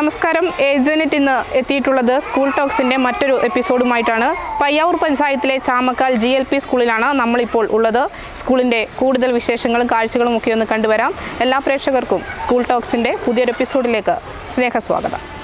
നമസ്കാരം. ഏജനറ്റ് ഇന്ന് എത്തിയിട്ടുള്ളത് സ്കൂൾ ടോക്സിന്റെ മറ്റൊരു എപ്പിസോഡുമായിട്ടാണ്. പയ്യാവൂർ പഞ്ചായത്തിലെ ചാമക്കാൽ ജി എൽ പി സ്കൂളിലാണ് നമ്മളിപ്പോൾ ഉള്ളത്. സ്കൂളിന്റെ കൂടുതൽ വിശേഷങ്ങളും കാഴ്ചകളും ഒക്കെ ഒന്ന് കണ്ടുവരാം. എല്ലാ പ്രേക്ഷകർക്കും സ്കൂൾ ടോക്സിന്റെ പുതിയൊരു എപ്പിസോഡിലേക്ക് സ്നേഹസ്വാഗതം.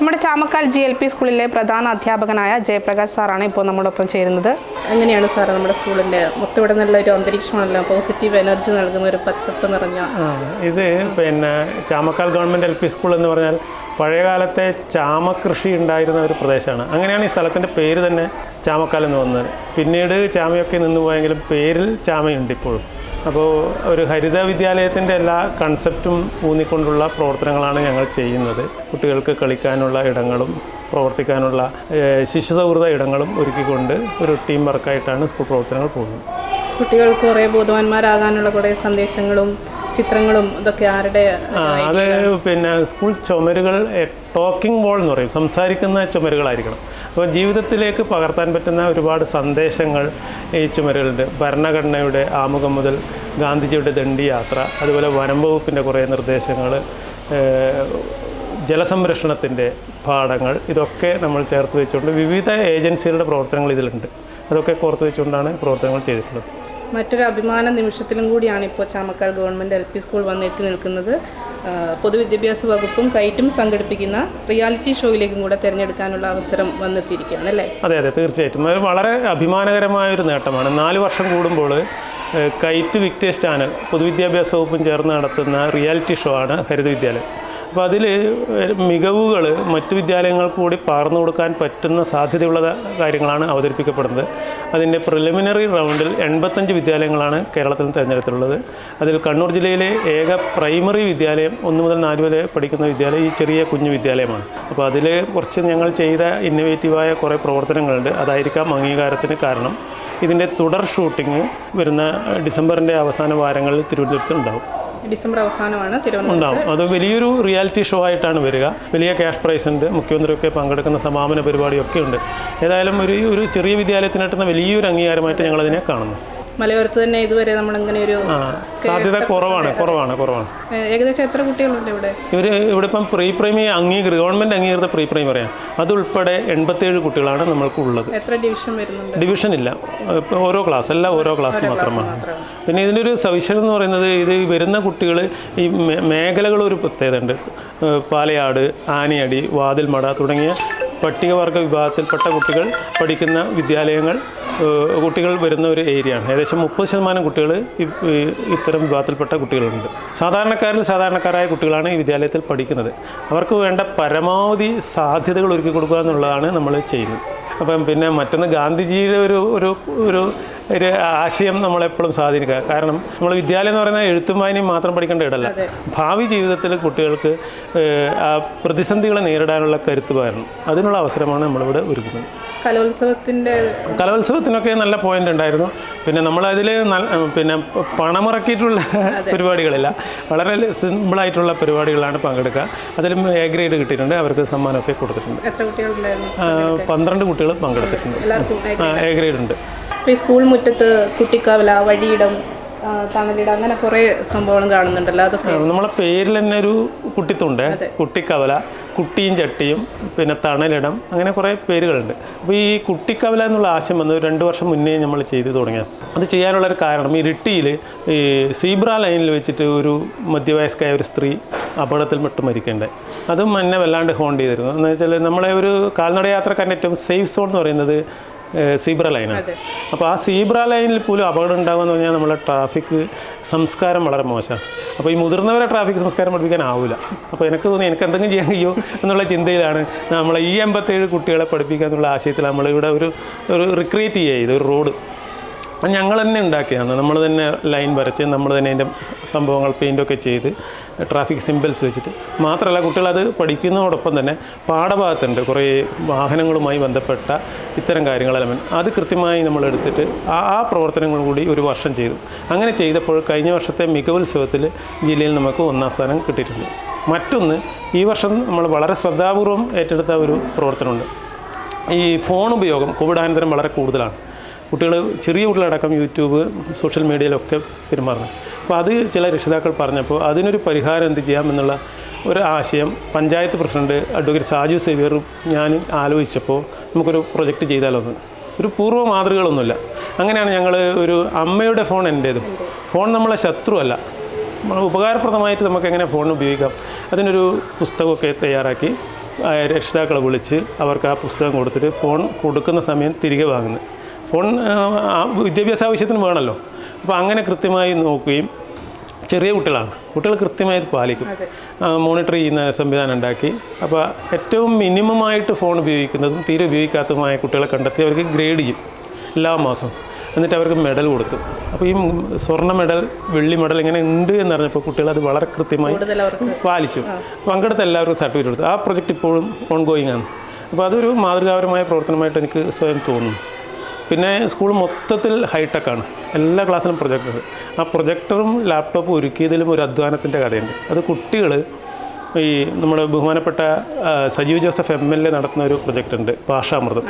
നമ്മുടെ ചാമക്കാൽ ജി എൽ പി സ്കൂളിലെ പ്രധാന അധ്യാപകനായ ജയപ്രകാശ് സാറാണ് ഇപ്പോൾ നമ്മോടൊപ്പം ചേരുന്നത്. എങ്ങനെയാണ് സാർ നമ്മുടെ സ്കൂളിന്റെ മൊത്തം ഇവിടെ നല്ലൊരു അന്തരീക്ഷമാണല്ലോ? പോസിറ്റീവ് എനർജി നൽകുന്ന ഒരു പച്ചപ്പ് നിറഞ്ഞ ഇത് പിന്നെ Chamakkal government L P school എന്ന് പറഞ്ഞാൽ പഴയകാലത്തെ ചാമകൃഷി ഉണ്ടായിരുന്ന ഒരു പ്രദേശമാണ്. അങ്ങനെയാണ് ഈ സ്ഥലത്തിന്റെ പേര് തന്നെ ചാമക്കാൽ എന്ന് വന്നത് പിന്നീട് ചാമയൊക്കെ നിന്ന് പോയെങ്കിലും പേരിൽ ചാമയുണ്ട് ഇപ്പോഴും. അപ്പോൾ ഒരു ഹരിത വിദ്യാലയത്തിന്റെ എല്ലാ കൺസെപ്റ്റും ഊന്നിക്കൊണ്ടുള്ള പ്രവർത്തനങ്ങളാണ് ഞങ്ങൾ ചെയ്യുന്നത്. കുട്ടികൾക്ക് കളിക്കാനുള്ള ഇടങ്ങളും പ്രവർത്തിക്കാനുള്ള ശിശു സൗഹൃദ ഇടങ്ങളും ഒരുക്കിക്കൊണ്ട് ഒരു ടീം വർക്കായിട്ടാണ് സ്കൂൾ പ്രവർത്തനങ്ങൾ പോകുന്നത്. കുട്ടികൾക്ക് കുറേ ബോധവാന്മാരാകാനുള്ള കുറേ സന്ദേശങ്ങളും ചിത്രങ്ങളും ഇതൊക്കെ ആരുടെ അത് പിന്നെ സ്കൂൾ ചുമരുകൾ ടോക്കിംഗ് വോൾ എന്ന് പറയും. സംസാരിക്കുന്ന ചുമരുകളായിരിക്കണം. അപ്പോൾ ജീവിതത്തിലേക്ക് പകർത്താൻ പറ്റുന്ന ഒരുപാട് സന്ദേശങ്ങൾ ഈ ചുമരുകളുണ്ട്. ഭരണഘടനയുടെ ആമുഖം മുതൽ ഗാന്ധിജിയുടെ ദണ്ഡി യാത്ര അതുപോലെ വനം വകുപ്പിന്റെ കുറേ നിർദ്ദേശങ്ങൾ ജലസംരക്ഷണത്തിന്റെ പാഠങ്ങൾ ഇതൊക്കെ നമ്മൾ ചേർത്ത് വെച്ചുകൊണ്ട് വിവിധ ഏജൻസികളുടെ പ്രവർത്തനങ്ങൾ ഇതിലുണ്ട്. അതൊക്കെ കോർത്ത് വെച്ചുകൊണ്ടാണ് പ്രവർത്തനങ്ങൾ ചെയ്തിട്ടുള്ളത്. മറ്റൊരു അഭിമാന നിമിഷത്തിലും കൂടിയാണ് ഇപ്പോൾ Chamakkal government L P school വന്നെത്തി നിൽക്കുന്നത്. പൊതുവിദ്യാഭ്യാസ വകുപ്പും കൈറ്റും സംഘടിപ്പിക്കുന്ന റിയാലിറ്റി ഷോയിലേക്കും കൂടെ തിരഞ്ഞെടുക്കാനുള്ള അവസരം വന്നെത്തിയിരിക്കുകയാണ് അല്ലേ? അതെ അതെ തീർച്ചയായിട്ടും. അത് വളരെ അഭിമാനകരമായ ഒരു നേട്ടമാണ്. നാല് വർഷം കൂടുമ്പോൾ കൈറ്റ് വിക്ടേഴ്സ് ചാനൽ പൊതുവിദ്യാഭ്യാസ വകുപ്പും ചേർന്ന് നടത്തുന്ന റിയാലിറ്റി ഷോ ആണ് ഹരിത വിദ്യാലയം. അപ്പോൾ അതിൽ മികവുകൾ മറ്റു വിദ്യാലയങ്ങൾക്ക് കൂടി പകർന്നു കൊടുക്കാൻ പറ്റുന്ന സാധ്യതയുള്ള കാര്യങ്ങളാണ് അവതരിപ്പിക്കപ്പെടുന്നത്. അതിന്റെ പ്രിലിമിനറി റൗണ്ടിൽ എൺപത്തഞ്ച് വിദ്യാലയങ്ങളാണ് കേരളത്തിൽ തിരഞ്ഞെടുത്തിട്ടുള്ളത്. അതിൽ കണ്ണൂർ ജില്ലയിലെ ഏക പ്രൈമറി വിദ്യാലയം ഒന്ന് മുതൽ നാല് വരെ പഠിക്കുന്ന വിദ്യാലയം ഈ ചെറിയ കുഞ്ഞു വിദ്യാലയമാണ്. അപ്പോൾ അതിൽ കുറച്ച് ഞങ്ങൾ ചെയ്ത ഇന്നൊവേറ്റീവായ കുറേ പ്രവർത്തനങ്ങളുണ്ട്. അതായിരിക്കാം അംഗീകാരത്തിന് കാരണം. ഇതിന്റെ തുടർ ഷൂട്ടിംഗ് വരുന്ന ഡിസംബറിന്റെ അവസാന വാരങ്ങളിൽ തിരുവനന്തപുരത്ത് ഉണ്ടാവും. ഡിസംബർ അവസാനമാണ് തിരുവനന്തപുരം അത് വലിയൊരു റിയാലിറ്റി ഷോ ആയിട്ടാണ് വരിക. വലിയ ക്യാഷ് പ്രൈസ് ഉണ്ട് മുഖ്യമന്ത്രിയൊക്കെ പങ്കെടുക്കുന്ന സമാപന പരിപാടിയൊക്കെ ഉണ്ട്. ഏതായാലും ഒരു ഒരു ചെറിയ വിദ്യാലയത്തിന് വലിയൊരു അംഗീകാരമായിട്ട് ഞങ്ങളതിനെ കാണുന്നു. മലയോരത്ത് തന്നെ ഇതുവരെ നമ്മൾ ഇങ്ങനെ ഒരു സാധ്യത കുറവാണ് കുറവാണ് കുറവാണ്. ഏകദേശം എത്ര കുട്ടികളുണ്ട് ഇവിടെ? ഇവർ ഇവിടെ ഇപ്പം പ്രീ പ്രൈമറി അംഗീകൃത ഗവൺമെന്റ് അംഗീകൃത പ്രീ പ്രൈമറിയാണ് അതുൾപ്പെടെ എൺപത്തേഴ് കുട്ടികളാണ് നമ്മൾക്ക് ഉള്ളത് എത്ര ഡിവിഷൻ വരുന്നുണ്ട്? ഡിവിഷൻ ഇല്ല. ഓരോ ക്ലാസ് അല്ല ഓരോ ക്ലാസ് മാത്രമാണ്. പിന്നെ ഇതിന്റെ ഒരു സവിശേഷത എന്ന് പറയുന്നത് ഇത് വരുന്ന കുട്ടികൾ ഈ മേഖലകളൊരു പ്രത്യേകത ഉണ്ട് പാലയാട് ആനയടി വാതിൽമട തുടങ്ങിയ പട്ടികവർഗ വിഭാഗത്തിൽപ്പെട്ട കുട്ടികൾ പഠിക്കുന്ന വിദ്യാലയങ്ങൾ കുട്ടികൾ വരുന്ന ഒരു ഏരിയയാണ്. ഏകദേശം മുപ്പത് ശതമാനം കുട്ടികൾ ഇത്തരം വിഭാഗത്തിൽപ്പെട്ട കുട്ടികളുണ്ട്. സാധാരണക്കാരിൽ സാധാരണക്കാരായ കുട്ടികളാണ് ഈ വിദ്യാലയത്തിൽ പഠിക്കുന്നത്. അവർക്ക് വേണ്ട പരമാവധി സാധ്യതകൾ ഒരുക്കി കൊടുക്കുക എന്നുള്ളതാണ് നമ്മൾ ചെയ്യുന്നത്. അപ്പം പിന്നെ മറ്റൊന്ന് ഗാന്ധിജിയുടെ ഒരു ഒരു ഒരു ഒരു ആശയം നമ്മളെപ്പോഴും സ്വാധീനിക്കുക. കാരണം നമ്മൾ വിദ്യാലയം എന്ന് പറയുന്നത് എഴുത്തും വായനയും മാത്രം പഠിക്കേണ്ട ഇടല്ല. ഭാവി ജീവിതത്തിൽ കുട്ടികൾക്ക് ആ പ്രതിസന്ധികളെ നേരിടാനുള്ള കരുത്ത് പകരണം. അതിനുള്ള അവസരമാണ് നമ്മളിവിടെ ഒരുക്കുന്നത്. കലോത്സവത്തിന്റെ കലോത്സവത്തിനൊക്കെ നല്ല പോയിന്റ് ഉണ്ടായിരുന്നു. പിന്നെ നമ്മളതിൽ പിന്നെ പണമിറക്കിയിട്ടുള്ള പരിപാടികളില്ല. വളരെ സിമ്പിളായിട്ടുള്ള പരിപാടികളാണ് പങ്കെടുക്കുക. അതിലും എ ഗ്രേഡ് കിട്ടിയിട്ടുണ്ട്. അവർക്ക് സമ്മാനമൊക്കെ കൊടുത്തിട്ടുണ്ട്. പന്ത്രണ്ട് കുട്ടികൾ പങ്കെടുത്തിട്ടുണ്ട്. എ ഗ്രേഡ് ഉണ്ട്. ഇപ്പോൾ ഈ സ്കൂൾ മുറ്റത്ത് കുട്ടിക്കാവല വഴിയിടം തണലിടം അങ്ങനെ കുറേ സംഭവങ്ങൾ കാണുന്നുണ്ടല്ലോ അതൊക്കെ നമ്മളെ പേരിൽ തന്നെ ഒരു കുട്ടിത്തുണ്ട് കുട്ടിക്കവല കുട്ടിയും ചട്ടിയും പിന്നെ തണലിടം അങ്ങനെ കുറേ പേരുകളുണ്ട്. അപ്പോൾ ഈ കുട്ടിക്കവല എന്നുള്ള ആശയം വന്നത് രണ്ട് വർഷം മുന്നേ നമ്മൾ ചെയ്തു തുടങ്ങിയത് അത് ചെയ്യാനുള്ളൊരു കാരണം ഈ ഇരിട്ടിയിൽ ഈ സീബ്ര ലൈനിൽ വെച്ചിട്ട് ഒരു മധ്യവയസ്കായ ഒരു സ്ത്രീ അപകടത്തിൽ അപകടത്തിൽപ്പെട്ട് മരിക്കേണ്ടത് അതും എന്നെ വല്ലാണ്ട് ഹോണ്ട് ചെയ്തിരുന്നു. എന്ന് വെച്ചാൽ നമ്മളെ ഒരു കാൽനട യാത്രക്കാരന്റെ ഏറ്റവും സേഫ് സോൺ എന്ന് പറയുന്നത് സീബ്ര ലൈനാണ്. അപ്പോൾ ആ സീബ്ര ലൈനിൽ പോലും അപകടം ഉണ്ടാകുമെന്ന് പറഞ്ഞാൽ നമ്മളെ ട്രാഫിക് സംസ്കാരം വളരെ മോശമാണ്. അപ്പോൾ ഈ മുതിർന്നവരെ ട്രാഫിക് സംസ്കാരം പഠിപ്പിക്കാനാവില്ല അപ്പോൾ എനിക്ക് തോന്നി എനിക്ക് എന്തെങ്കിലും ചെയ്യാൻ കഴിയുമോ എന്നുള്ള ചിന്തയിലാണ് നമ്മളെ ഈ എൺപത്തേഴ് കുട്ടികളെ പഠിപ്പിക്കുക എന്നുള്ള ആശയത്തിൽ നമ്മളിവിടെ ഒരു ഒരു റിക്രിയേറ്റ് ചെയ്യുക ഇത് ഒരു റോഡ് അപ്പം ഞങ്ങൾ തന്നെ ഉണ്ടാക്കിയതാണ്. നമ്മൾ തന്നെ ലൈൻ വരച്ച് നമ്മൾ തന്നെ അതിന്റെ സംഭവങ്ങൾ പെയിന്റൊക്കെ ചെയ്ത് ട്രാഫിക് സിമ്പിൾസ് വെച്ചിട്ട്. മാത്രമല്ല കുട്ടികളത് പഠിക്കുന്നതോടൊപ്പം തന്നെ പാഠഭാഗത്തുണ്ട്. കുറേ വാഹനങ്ങളുമായി ബന്ധപ്പെട്ട ഇത്തരം കാര്യങ്ങളെല്ലാം അത് കൃത്യമായി നമ്മൾ എടുത്തിട്ട് ആ ആ പ്രവർത്തനങ്ങൾ കൂടി ഒരു വർഷം ചെയ്തു. അങ്ങനെ ചെയ്തപ്പോൾ കഴിഞ്ഞ വർഷത്തെ മികവുത്സവത്തിൽ ജില്ലയിൽ നമുക്ക് ഒന്നാം സ്ഥാനം കിട്ടിയിട്ടുണ്ട്. മറ്റൊന്ന് ഈ വർഷം നമ്മൾ വളരെ ശ്രദ്ധാപൂർവം ഏറ്റെടുത്ത ഒരു പ്രവർത്തനമുണ്ട്. ഈ ഫോൺ ഉപയോഗം കോവിഡാനന്തരം വളരെ കൂടുതലാണ്. കുട്ടികൾ ചെറിയ കുട്ടികളടക്കം യൂട്യൂബ് സോഷ്യൽ മീഡിയയിലൊക്കെ പെരുമാറുന്നത് അപ്പോൾ അത് ചില രക്ഷിതാക്കൾ പറഞ്ഞപ്പോൾ അതിനൊരു പരിഹാരം എന്ത് ചെയ്യാം എന്നുള്ള ഒരു ആശയം പഞ്ചായത്ത് പ്രസിഡന്റ് അഡ്വക്കേറ്റ് സാജു സേവിയറും ഞാനും ആലോചിച്ചപ്പോൾ നമുക്കൊരു പ്രൊജക്റ്റ് ചെയ്താലൊന്ന് ഒരു പൂർവ മാതൃകകളൊന്നുമില്ല. അങ്ങനെയാണ് ഞങ്ങൾ ഒരു അമ്മയുടെ ഫോൺ എന്റേതും ഫോൺ നമ്മളെ ശത്രുവല്ല. ഉപകാരപ്രദമായിട്ട് നമുക്ക് എങ്ങനെ ഫോൺ ഉപയോഗിക്കാം? അതിനൊരു പുസ്തകമൊക്കെ തയ്യാറാക്കി രക്ഷിതാക്കളെ വിളിച്ച് അവർക്ക് ആ പുസ്തകം കൊടുത്തിട്ട് ഫോൺ കൊടുക്കുന്ന സമയം തിരികെ വാങ്ങുന്നത് ഫോൺ വിദ്യാഭ്യാസ ആവശ്യത്തിന് വേണമല്ലോ. അപ്പോൾ അങ്ങനെ കൃത്യമായി നോക്കുകയും ചെറിയ കുട്ടികളാണ്. കുട്ടികൾ കൃത്യമായി പാലിക്കും. മോണിറ്റർ ചെയ്യുന്ന സംവിധാനം ഉണ്ടാക്കി. അപ്പോൾ ഏറ്റവും മിനിമമായിട്ട് ഫോൺ ഉപയോഗിക്കുന്നതും തീരെ ഉപയോഗിക്കാത്തതുമായ കുട്ടികളെ കണ്ടെത്തി അവർക്ക് ഗ്രേഡ് ചെയ്യും. എല്ലാ മാസവും. എന്നിട്ട് അവർക്ക് മെഡൽ കൊടുത്തു. അപ്പോൾ ഈ സ്വർണ മെഡൽ വെള്ളി മെഡൽ ഇങ്ങനെ ഉണ്ട് എന്ന് പറഞ്ഞപ്പോൾ കുട്ടികൾ അത് വളരെ കൃത്യമായി പാലിച്ചു. പങ്കെടുത്ത എല്ലാവർക്കും സർട്ടിഫിക്കറ്റ് കൊടുത്തു. ആ പ്രൊജക്റ്റ് ഇപ്പോഴും ഓൺഗോയിങ് ആണ്. അപ്പോൾ അതൊരു മാതൃകാപരമായ പ്രവർത്തനമായിട്ട് എനിക്ക് സ്വയം തോന്നുന്നു. പിന്നെ സ്കൂൾ മൊത്തത്തിൽ ഹൈടെക്കാണ് എല്ലാ ക്ലാസ്സിലും പ്രൊജക്ടർ ആ പ്രൊജക്ടറും ലാപ്ടോപ്പും ഒരുക്കിയതിലും ഒരു അധ്വാനത്തിന്റെ കഥയുണ്ട്. അത് കുട്ടികൾ ഈ നമ്മുടെ ബഹുമാനപ്പെട്ട Sajeev Joseph M L A നടത്തുന്ന ഒരു പ്രൊജക്റ്റ് ഉണ്ട് ഭാഷാമൃതം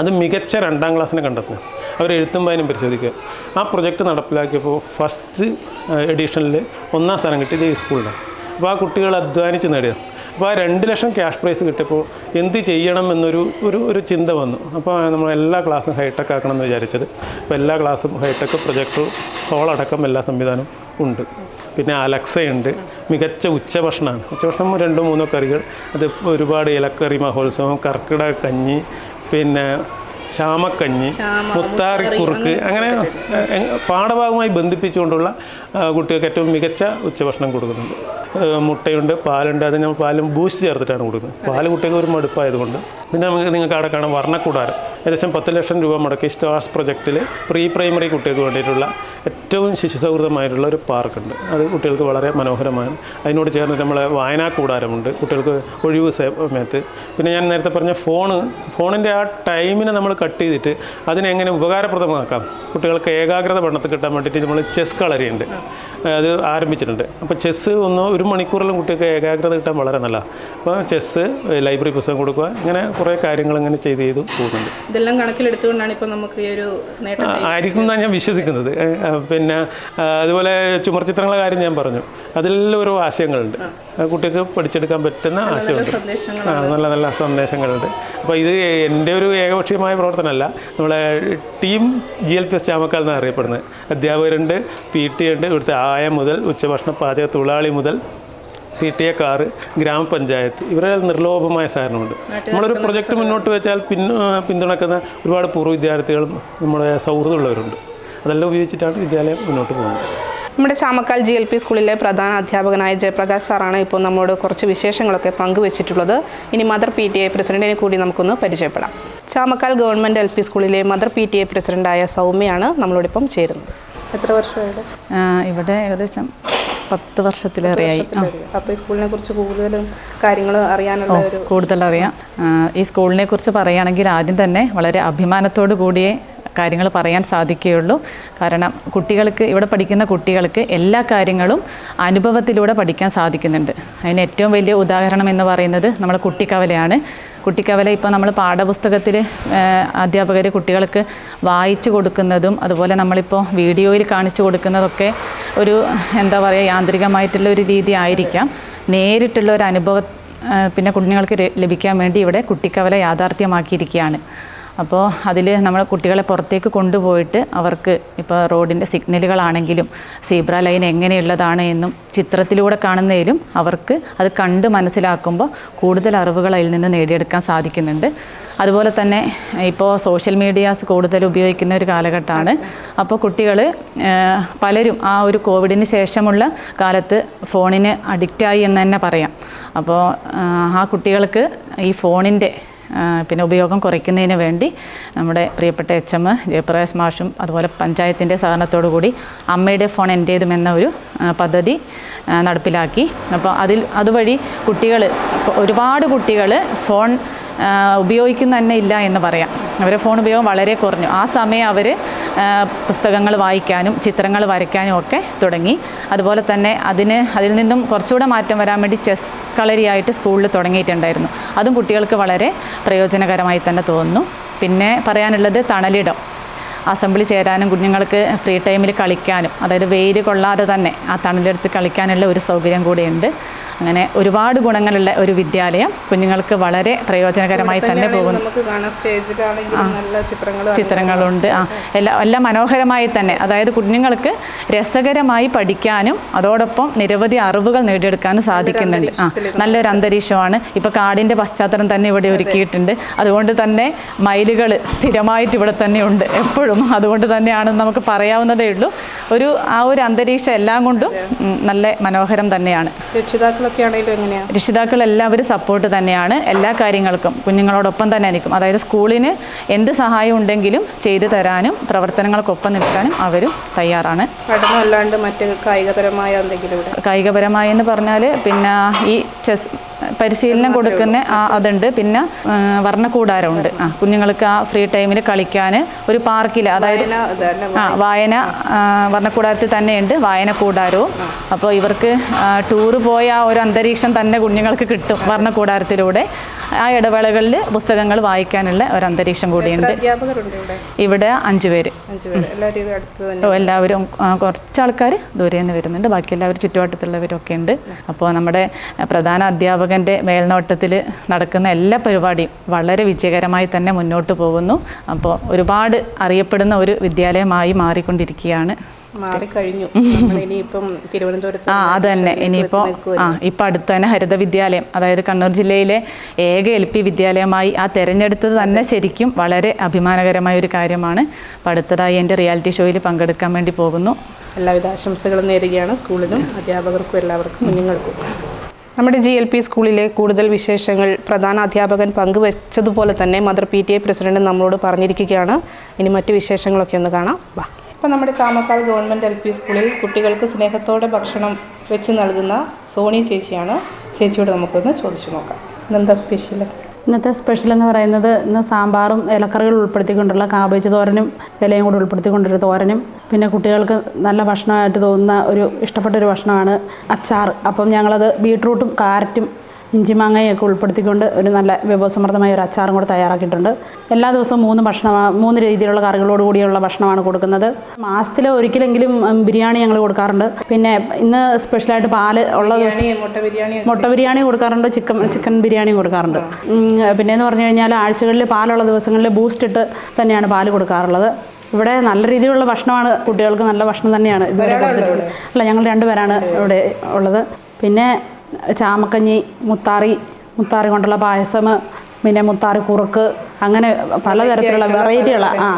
അത് മികച്ച രണ്ടാം ക്ലാസ്സിനെ കണ്ടെത്തുന്നത് അവർ എഴുത്തും വായനയും പരിശോധിക്കുക. ആ പ്രൊജക്റ്റ് നടപ്പിലാക്കിയപ്പോൾ ഫസ്റ്റ് എഡീഷനിൽ ഒന്നാം സ്ഥാനം കിട്ടിയത് ഈ സ്കൂളിലാണ് അപ്പോൾ ആ കുട്ടികൾ അധ്വാനിച്ച് നേടിയത് അപ്പോൾ ആ രണ്ട് ലക്ഷം ക്യാഷ് പ്രൈസ് കിട്ടിയപ്പോൾ എന്ത് ചെയ്യണം എന്നൊരു ഒരു ഒരു ചിന്ത വന്നു. അപ്പോൾ നമ്മൾ എല്ലാ ക്ലാസ്സും ഹൈടെക് ആക്കണം എന്ന് വിചാരിച്ചത്. അപ്പോൾ എല്ലാ ക്ലാസ്സും ഹൈടെക് പ്രൊജക്ടർ ഹോളടക്കം എല്ലാ സംവിധാനവും ഉണ്ട്. പിന്നെ അലക്സയുണ്ട്. മികച്ച ഉച്ചഭക്ഷണമാണ്. ഉച്ചഭക്ഷണം രണ്ടോ മൂന്നോ കറികൾ. അത് ഒരുപാട് ഇലക്കറി മഹോത്സവം കർക്കിടക കഞ്ഞി പിന്നെ ശാമക്കഞ്ഞി മുത്താറി കുറുക്ക് അങ്ങനെ പാഠഭാഗവുമായി ബന്ധിപ്പിച്ചുകൊണ്ടുള്ള കുട്ടികൾക്ക് ഏറ്റവും മികച്ച ഉച്ചഭക്ഷണം കൊടുക്കുന്നുണ്ട്. മുട്ടയുണ്ട് പാലുണ്ട് അത് നമ്മൾ പാലും ബൂസ്റ്റ് ചേർത്തിട്ടാണ് കൊടുക്കുന്നത്. പാൽ കുട്ടികൾക്ക് ഒരു മടുപ്പായതുകൊണ്ട്. പിന്നെ നമുക്ക് നിങ്ങൾക്ക് അവിടെ കാണാം വർണക്കൂടാരം. ഏകദേശം പത്ത് ലക്ഷം രൂപ മുടക്കി സ്റ്റാർസ് പ്രൊജക്റ്റിൽ പ്രീ പ്രൈമറി കുട്ടികൾക്ക് വേണ്ടിയിട്ടുള്ള ഏറ്റവും ശിശു സൗഹൃദമായിട്ടുള്ള ഒരു പാർക്കുണ്ട്. അത് കുട്ടികൾക്ക് വളരെ മനോഹരമാണ്. അതിനോട് ചേർന്ന് നമ്മൾ വായനാ കൂടാരമുണ്ട് കുട്ടികൾക്ക് ഒഴിവ് സമയത്ത്. പിന്നെ ഞാൻ നേരത്തെ പറഞ്ഞ ഫോണ് ഫോണിന്റെ ആ ടൈമിനെ നമ്മൾ കട്ട് ചെയ്തിട്ട് അതിനെങ്ങനെ ഉപകാരപ്രദമാക്കാം? കുട്ടികൾക്ക് ഏകാഗ്രത പഠനത്തിൽ കിട്ടാൻ വേണ്ടിയിട്ട് നമ്മൾ ചെസ് കളറിയുണ്ട് അത് ആരംഭിച്ചിട്ടുണ്ട്. അപ്പോൾ ചെസ്സ് ഒന്ന് ഒരു മണിക്കൂറിലും കുട്ടികൾക്ക് ഏകാഗ്രത കിട്ടാൻ വളരെ നല്ല അപ്പോൾ ചെസ്സ് ലൈബ്രറി പുസ്തകം കൊടുക്കുക ഇങ്ങനെ കുറേ കാര്യങ്ങൾ ഇങ്ങനെ ചെയ്ത് ചെയ്ത് പോകുന്നുണ്ട്. ഇതെല്ലാം കണക്കിലെടുത്തുകൊണ്ടാണ് ഇപ്പോൾ നമുക്ക് ഈ ഒരു ആയിരിക്കും എന്നാണ് ഞാൻ വിശ്വസിക്കുന്നത്. പിന്നെ അതുപോലെ ചുമർചിത്രങ്ങളെ കാര്യം ഞാൻ പറഞ്ഞു. അതിലെല്ലാം ഓരോ ആശയങ്ങളുണ്ട്. കുട്ടികൾക്ക് പഠിച്ചെടുക്കാൻ പറ്റുന്ന ആശയമുണ്ട്. ആ നല്ല നല്ല സന്ദേശങ്ങളുണ്ട്. അപ്പോൾ ഇത് എന്റെ ഒരു ഏകപക്ഷീയമായ പ്രവർത്തനമല്ല. നമ്മളെ team G L P S Chamakkal എന്നാണ് അറിയപ്പെടുന്നത്. അധ്യാപകരുണ്ട് പി ടി ഉണ്ട് ഇവിടുത്തെ ആയ മുതൽ ഉച്ചഭക്ഷണ പാചക തൊഴിലാളി മുതൽ പി ടി എ കാറ് ഗ്രാമപഞ്ചായത്ത്. ഇവരെ നിർലോഭമായ സഹകരണമുണ്ട്. നമ്മളൊരു പ്രൊജക്റ്റ് മുന്നോട്ട് വെച്ചാൽ പിൻ പിന്തുണക്കുന്ന ഒരുപാട് പൂർവ വിദ്യാർത്ഥികളും നമ്മുടെ സൗഹൃദമുള്ളവരുണ്ട്. അതെല്ലാം ഉപയോഗിച്ചിട്ടാണ് വിദ്യാലയം മുന്നോട്ട് പോകുന്നത്. നമ്മുടെ ചാമക്കാൽ ജി എൽ പി സ്കൂളിലെ പ്രധാന അധ്യാപകനായ ജയപ്രകാശ് സാറാണ് ഇപ്പോൾ നമ്മളോട് കുറച്ച് വിശേഷങ്ങളൊക്കെ പങ്കുവച്ചിട്ടുള്ളത്. ഇനി മദർ പി ടി ഐ പ്രസിഡന്റിനെ കൂടി നമുക്കൊന്ന് പരിചയപ്പെടാം. ചാമക്കാൽ ഗവൺമെന്റ് എൽ പി സ്കൂളിലെ മദർ പി ടി ഐ പ്രസിഡന്റായ സൗമ്യയാണ് നമ്മളോടൊപ്പം ചേരുന്നത്. എത്ര വർഷമായിട്ട് ഇവിടെ ഏകദേശം പത്ത് വർഷത്തിലേറെയായി അപ്പോൾ ഈ സ്കൂളിനെ കുറിച്ച് കൂടുതലും കാര്യങ്ങൾ അറിയാനുള്ള ഒരു കൂടുതൽ അറിയാം ഈ സ്കൂളിനെ കുറിച്ച് പറയുകയാണെങ്കിൽ ആദ്യം തന്നെ വളരെ അഭിമാനത്തോടു കൂടിയേ കാര്യങ്ങൾ പറയാൻ സാധിക്കുകയുള്ളൂ. കാരണം കുട്ടികൾക്ക് ഇവിടെ പഠിക്കുന്ന കുട്ടികൾക്ക് എല്ലാ കാര്യങ്ങളും അനുഭവത്തിലൂടെ പഠിക്കാൻ സാധിക്കുന്നുണ്ട്. അതിന് ഏറ്റവും വലിയ ഉദാഹരണം എന്ന് പറയുന്നത് നമ്മൾ കുട്ടിക്കവലയാണ്. കുട്ടിക്കവല ഇപ്പോൾ നമ്മൾ പാഠപുസ്തകത്തിൽ അധ്യാപകർ കുട്ടികൾക്ക് വായിച്ചു കൊടുക്കുന്നതും അതുപോലെ നമ്മളിപ്പോൾ വീഡിയോയിൽ കാണിച്ചു കൊടുക്കുന്നതൊക്കെ ഒരു എന്താ പറയുക യാന്ത്രികമായിട്ടുള്ള ഒരു രീതി ആയിരിക്കാം. നേരിട്ടുള്ള ഒരു അനുഭവ പിന്നെ കുഞ്ഞുങ്ങൾക്ക് ലഭിക്കാൻ വേണ്ടി ഇവിടെ കുട്ടിക്കവല യാഥാർത്ഥ്യമാക്കിയിരിക്കുകയാണ്. അപ്പോൾ അതിൽ നമ്മൾ കുട്ടികളെ പുറത്തേക്ക് കൊണ്ടുപോയിട്ട് അവർക്ക് ഇപ്പോൾ റോഡിന്റെ സിഗ്നലുകളാണെങ്കിലും സീബ്ര ലൈൻ എങ്ങനെയുള്ളതാണ് എന്നും ചിത്രത്തിലൂടെ കാണുന്നതിലും അവർക്ക് അത് കണ്ട് മനസ്സിലാക്കുമ്പോൾ കൂടുതൽ അറിവുകൾ അതിൽ നിന്ന് നേടിയെടുക്കാൻ സാധിക്കുന്നുണ്ട്. അതുപോലെ തന്നെ ഇപ്പോൾ സോഷ്യൽ മീഡിയാസ് കൂടുതൽ ഉപയോഗിക്കുന്ന ഒരു കാലഘട്ടമാണ്. അപ്പോൾ കുട്ടികൾ പലരും ആ ഒരു കോവിഡിന് ശേഷമുള്ള കാലത്ത് ഫോണിന് അഡിക്റ്റായി എന്ന് തന്നെ പറയാം. അപ്പോൾ ആ കുട്ടികൾക്ക് ഈ ഫോണിന്റെ പിന്നെ ഉപയോഗം കുറയ്ക്കുന്നതിന് വേണ്ടി നമ്മുടെ പ്രിയപ്പെട്ട എച്ച് എം ജയപ്രകാശ് മാഷും അതുപോലെ പഞ്ചായത്തിന്റെ സഹകരണത്തോടു കൂടി അമ്മയുടെ ഫോൺ എന്റേതും എന്ന ഒരു പദ്ധതി നടപ്പിലാക്കി. അപ്പോൾ അതിൽ അതുവഴി കുട്ടികൾ ഒരുപാട് കുട്ടികൾ ഫോൺ ഉപയോഗിക്കുന്ന തന്നെ ഇല്ല എന്ന് പറയാം. അവരെ ഫോൺ ഉപയോഗം വളരെ കുറഞ്ഞു. ആ സമയം അവർ പുസ്തകങ്ങൾ വായിക്കാനും ചിത്രങ്ങൾ വരയ്ക്കാനും ഒക്കെ തുടങ്ങി. അതുപോലെ തന്നെ അതിന് അതിൽ നിന്നും കുറച്ചുകൂടെ മാറ്റം വരാൻ വേണ്ടി ചെസ് കളരിയായിട്ട് സ്കൂളിൽ തുടങ്ങിയിട്ടുണ്ടായിരുന്നു. അതും കുട്ടികൾക്ക് വളരെ പ്രയോജനകരമായി തന്നെ തോന്നുന്നു. പിന്നെ പറയാനുള്ളത് തണലിടം. അസംബ്ലി ചേരാനും കുഞ്ഞുങ്ങൾക്ക് ഫ്രീ ടൈമിൽ കളിക്കാനും അതായത് വെയിൽ കൊള്ളാതെ തന്നെ ആ തണലെടുത്ത് കളിക്കാനുള്ള ഒരു സൗകര്യം കൂടിയുണ്ട്. അങ്ങനെ ഒരുപാട് ഗുണങ്ങളുള്ള ഒരു വിദ്യാലയം കുഞ്ഞുങ്ങൾക്ക് വളരെ പ്രയോജനകരമായി തന്നെ പോകുന്നു. ചിത്രങ്ങളുണ്ട്. ആ എല്ലാ എല്ലാം മനോഹരമായി തന്നെ. അതായത് കുഞ്ഞുങ്ങൾക്ക് രസകരമായി പഠിക്കാനും അതോടൊപ്പം നിരവധി അറിവുകൾ നേടിയെടുക്കാനും സാധിക്കുന്നുണ്ട്. ആ നല്ലൊരു അന്തരീക്ഷമാണ്. ഇപ്പോൾ കാടിന്റെ പശ്ചാത്തലം തന്നെ ഇവിടെ ഒരുക്കിയിട്ടുണ്ട്. അതുകൊണ്ട് തന്നെ മയിലുകൾ സ്ഥിരമായിട്ട് ഇവിടെ തന്നെ ഉണ്ട് എപ്പോഴും. അതുകൊണ്ട് തന്നെയാണ് നമുക്ക് പറയാവുന്നതേ ഉള്ളൂ. ഒരു ആ ഒരു അന്തരീക്ഷം എല്ലാം കൊണ്ടും നല്ല മനോഹരം തന്നെയാണ്. രക്ഷിതാക്കളൊക്കെ ആണെങ്കിലും എങ്ങനെയാണ് രക്ഷിതാക്കൾ എല്ലാവരും സപ്പോർട്ട് തന്നെയാണ് എല്ലാ കാര്യങ്ങൾക്കും. കുഞ്ഞുങ്ങളോടൊപ്പം തന്നെ നിൽക്കും. അതായത് സ്കൂളിന് എന്ത് സഹായം ഉണ്ടെങ്കിലും ചെയ്തു തരാനും പ്രവർത്തനങ്ങൾക്കൊപ്പം നിൽക്കാനും അവരും തയ്യാറാണ്. പഠനമല്ലാണ്ട് മറ്റ് കായികപരമായ എന്തെങ്കിലും കായികപരമായി എന്ന് പറഞ്ഞാൽ പിന്നെ ഈ ചെസ് പരിശീലനം കൊടുക്കുന്ന ആ അതുണ്ട്. പിന്നെ വർണക്കൂടാരമുണ്ട്. ആ കുഞ്ഞുങ്ങൾക്ക് ആ ഫ്രീ ടൈമിൽ കളിക്കാൻ ഒരു പാർക്കിൽ അതായത് ആ വായന വർണക്കൂടാരത്തിൽ തന്നെയുണ്ട് വായന കൂടാരവും. അപ്പോൾ ഇവർക്ക് ടൂർ പോയ ആ ഒരു അന്തരീക്ഷം തന്നെ കുഞ്ഞുങ്ങൾക്ക് കിട്ടും വർണക്കൂടാരത്തിലൂടെ. ആ ഇടവേളകളിൽ പുസ്തകങ്ങൾ വായിക്കാനുള്ള ഒരു അന്തരീക്ഷം കൂടിയുണ്ട്. ഇവിടെ? അഞ്ച് പേര്. എല്ലാവരും കുറച്ച് ആൾക്കാർ ദൂരെ നിന്ന് വരുന്നുണ്ട്. ബാക്കി എല്ലാവരും ചുറ്റുവട്ടത്തുള്ളവരൊക്കെ ഉണ്ട്. അപ്പോൾ നമ്മുടെ പ്രധാന അധ്യാപകന്റെ മേൽനോട്ടത്തിൽ നടക്കുന്ന എല്ലാ പരിപാടിയും വളരെ വിജയകരമായി തന്നെ മുന്നോട്ട് പോകുന്നു. അപ്പോൾ ഒരുപാട് അറിയപ്പെടുന്ന ഒരു വിദ്യാലയമായി മാറിക്കൊണ്ടിരിക്കുകയാണ്. മാറിക്കഴിഞ്ഞു. നമ്മൾ ഇനിയിപ്പം തിരുവനന്തപുരത്ത് ആ അത് തന്നെ. ഇനിയിപ്പോൾ ആ ഇപ്പം അടുത്ത് തന്നെ ഹരിത വിദ്യാലയം അതായത് കണ്ണൂർ ജില്ലയിലെ ഏക എൽ പി വിദ്യാലയമായി ആ തിരഞ്ഞെടുത്തത് തന്നെ ശരിക്കും വളരെ അഭിമാനകരമായ ഒരു കാര്യമാണ്. അപ്പം അടുത്തതായി എന്റെ റിയാലിറ്റി ഷോയിൽ പങ്കെടുക്കാൻ വേണ്ടി പോകുന്നു. എല്ലാവിധ ആശംസകളും നേരുകയാണ് സ്കൂളിനും അധ്യാപകർക്കും എല്ലാവർക്കും കുഞ്ഞുങ്ങൾക്കും. നമ്മുടെ ജി എൽ പി സ്കൂളിലെ കൂടുതൽ വിശേഷങ്ങൾ പ്രധാന അധ്യാപകൻ പങ്കുവച്ചതുപോലെ തന്നെ mother P T I president നമ്മളോട് പറഞ്ഞിരിക്കുകയാണ്. ഇനി മറ്റു വിശേഷങ്ങളൊക്കെ ഒന്ന് കാണാം. വാ. ഇപ്പം നമ്മുടെ ചാമക്കാട് ഗവൺമെന്റ് എൽ പി സ്കൂളിൽ കുട്ടികൾക്ക് സ്നേഹത്തോടെ ഭക്ഷണം വെച്ച് നൽകുന്ന സോണി ചേച്ചിയാണ്. ചേച്ചിയോട് നമുക്കൊന്ന് ചോദിച്ചു നോക്കാം. ഇന്നെന്താ സ്പെഷ്യൽ ഇന്നത്തെ സ്പെഷ്യൽ എന്ന് പറയുന്നത് ഇന്ന് സാമ്പാറും ഇലക്കറികൾ ഉൾപ്പെടുത്തിക്കൊണ്ടുള്ള കാബേജ് തോരനും ഇലയും കൂടി ഉൾപ്പെടുത്തിക്കൊണ്ടൊരു തോരനും. പിന്നെ കുട്ടികൾക്ക് നല്ല ഭക്ഷണമായിട്ട് തോന്നുന്ന ഒരു ഇഷ്ടപ്പെട്ട ഒരു ഭക്ഷണമാണ് അച്ചാർ അപ്പം ഞങ്ങളത് ബീട്രൂട്ടും കാരറ്റും ഇഞ്ചി മാങ്ങയൊക്കെ ഉൾപ്പെടുത്തിക്കൊണ്ട് ഒരു നല്ല വിഭവസമൃദ്ധമായ ഒരു അച്ചാറും കൂടെ തയ്യാറാക്കിയിട്ടുണ്ട്. എല്ലാ ദിവസവും മൂന്ന് ഭക്ഷണമാണ് മൂന്ന് രീതിയിലുള്ള കറികളോട് കൂടിയുള്ള ഭക്ഷണമാണ് കൊടുക്കുന്നത്. മാസത്തിൽ ഒരിക്കലെങ്കിലും ബിരിയാണി ഞങ്ങൾ കൊടുക്കാറുണ്ട്. പിന്നെ ഇന്ന് സ്പെഷ്യലായിട്ട് പാൽ ഉള്ള ദിവസം മുട്ട ബിരിയാണി കൊടുക്കാറുണ്ട് ചിക്കൻ ചിക്കൻ ബിരിയാണി കൊടുക്കാറുണ്ട്. പിന്നെ എന്ന് പറഞ്ഞു കഴിഞ്ഞാൽ ആഴ്ചകളിൽ പാലുള്ള ദിവസങ്ങളിൽ ബൂസ്റ്റ് ഇട്ട് തന്നെയാണ് പാൽ കൊടുക്കാറുള്ളത്. ഇവിടെ നല്ല രീതിയിലുള്ള ഭക്ഷണമാണ് കുട്ടികൾക്ക് നല്ല ഭക്ഷണം തന്നെയാണ് ഇതുവരെ കൊടുത്തിട്ടുള്ളത്. അല്ല ഞങ്ങൾ രണ്ടുപേരാണ് ഇവിടെ ഉള്ളത്. പിന്നെ ചാമക്കഞ്ഞി മുത്താറി മുത്താറി കൊണ്ടുള്ള പായസം പിന്നെ മുത്താറി കുറുക്ക് അങ്ങനെ പലതരത്തിലുള്ള വെറൈറ്റിയുള്ള ആ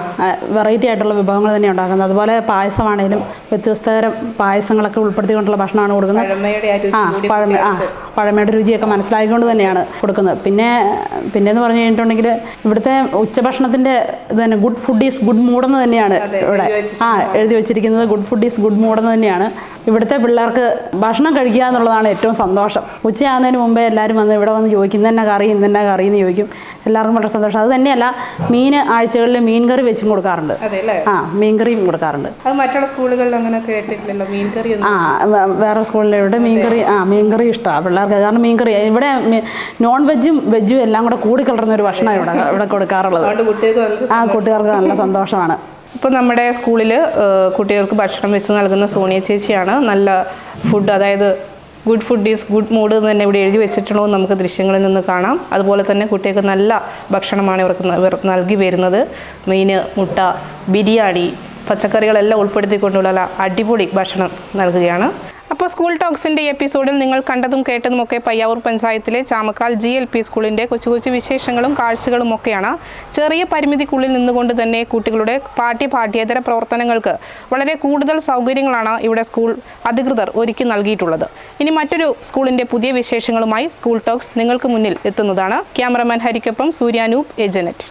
വെറൈറ്റി ആയിട്ടുള്ള വിഭവങ്ങൾ തന്നെ ഉണ്ടാക്കുന്നത്. അതുപോലെ പായസമാണേലും വ്യത്യസ്തതരം പായസങ്ങളൊക്കെ ഉൾപ്പെടുത്തിക്കൊണ്ടുള്ള ഭക്ഷണമാണ് കൊടുക്കുന്നത്. ആ പഴമ ആ പഴമയുടെ രുചിയൊക്കെ മനസ്സിലാക്കിക്കൊണ്ട് തന്നെയാണ് കൊടുക്കുന്നത്. പിന്നെ പിന്നെന്ന് പറഞ്ഞു കഴിഞ്ഞിട്ടുണ്ടെങ്കിൽ ഇവിടുത്തെ ഉച്ചഭക്ഷണത്തിന്റെ ഇത് തന്നെ ഗുഡ് ഫുഡ് ഈസ് ഗുഡ് മൂഡെന്ന് തന്നെയാണ് ഇവിടെ. ആ എഴുതി വെച്ചിരിക്കുന്നത് ഗുഡ് ഫുഡ് ഈസ് ഗുഡ് മൂഡെന്ന് തന്നെയാണ്. ഇവിടുത്തെ പിള്ളേർക്ക് ഭക്ഷണം കഴിക്കുക എന്നുള്ളതാണ് ഏറ്റവും സന്തോഷം. ഉച്ചയാകുന്നതിന് മുമ്പേ എല്ലാവരും വന്ന് ഇവിടെ വന്ന് ചോദിക്കും ഇന്നെന്നെ കറി? ഇന്നെന്നെ കറി? എന്ന് ചോദിക്കും. എല്ലാവർക്കും വളരെ സന്തോഷം. അത് തന്നെയല്ല മീൻ ആഴ്ചകളിൽ മീൻ കറി വെച്ചും കൊടുക്കാറുണ്ട്. ആ മീൻ കറിയും കൊടുക്കാറുണ്ട്. മറ്റുള്ള സ്കൂളുകളിൽ അങ്ങനെ കേട്ടിട്ടില്ലല്ലോ മീൻ കറി ആ വേറെ സ്കൂളിൽ മീൻ മീൻകറി ആ മീൻകറി ഇഷ്ടമാണ് പിള്ളേർക്ക് കാരണം മീൻ മീൻകറി ഇവിടെ നോൺ വെജും വെജും എല്ലാം കൂടെ കൂടി കൂടിക്കലർന്ന ഒരു ഭക്ഷണമാണ് ഇവിടെ ഇവിടെ കൊടുക്കാറുള്ളത്. ആ കുട്ടികൾക്ക് നല്ല സന്തോഷമാണ്. ഇപ്പോൾ നമ്മുടെ സ്കൂളിൽ കുട്ടികൾക്ക് ഭക്ഷണം വെച്ച് നൽകുന്ന സോണിയ ചേച്ചിയാണ് നല്ല ഫുഡ് അതായത് good food is good mood എന്ന് തന്നെ ഇവിടെ എഴുതി വെച്ചിട്ടുണ്ടോ എന്ന് നമുക്ക് ദൃശ്യങ്ങളിൽ നിന്ന് കാണാം. അതുപോലെ തന്നെ കുട്ടികൾക്ക് നല്ല ഭക്ഷണമാണ് ഇവർക്ക് നൽകി വരുന്നത്. മീൻ മുട്ട ബിരിയാണി പച്ചക്കറികളെല്ലാം ഉൾപ്പെടുത്തിക്കൊണ്ടുള്ള അടിപൊളി ഭക്ഷണം നൽകുകയാണ്. അപ്പോൾ സ്കൂൾ ടോക്സിന്റെ ഈ എപ്പിസോഡിൽ നിങ്ങൾ കണ്ടതും കേട്ടതുമൊക്കെ പയ്യാവൂർ പഞ്ചായത്തിലെ ചാമക്കാൽ ജി എൽ പി സ്കൂളിന്റെ കൊച്ചു കൊച്ചു വിശേഷങ്ങളും കാഴ്ചകളും ഒക്കെയാണ്. ചെറിയ പരിമിതിക്കുള്ളിൽ നിന്നുകൊണ്ട് തന്നെ കുട്ടികളുടെ പാഠ്യ പാഠ്യേതര പ്രവർത്തനങ്ങൾക്ക് വളരെ കൂടുതൽ സൗകര്യങ്ങളാണ് ഇവിടെ സ്കൂൾ അധികൃതർ ഒരുക്കി നൽകിയിട്ടുള്ളത്. ഇനി മറ്റൊരു സ്കൂളിന്റെ പുതിയ വിശേഷങ്ങളുമായി സ്കൂൾ ടോക്സ് നിങ്ങൾക്ക് മുന്നിൽ എത്തുന്നതാണ്. ക്യാമറമാൻ ഹരിക്കൊപ്പം സൂര്യാനൂപ് ഏജനറ്റ്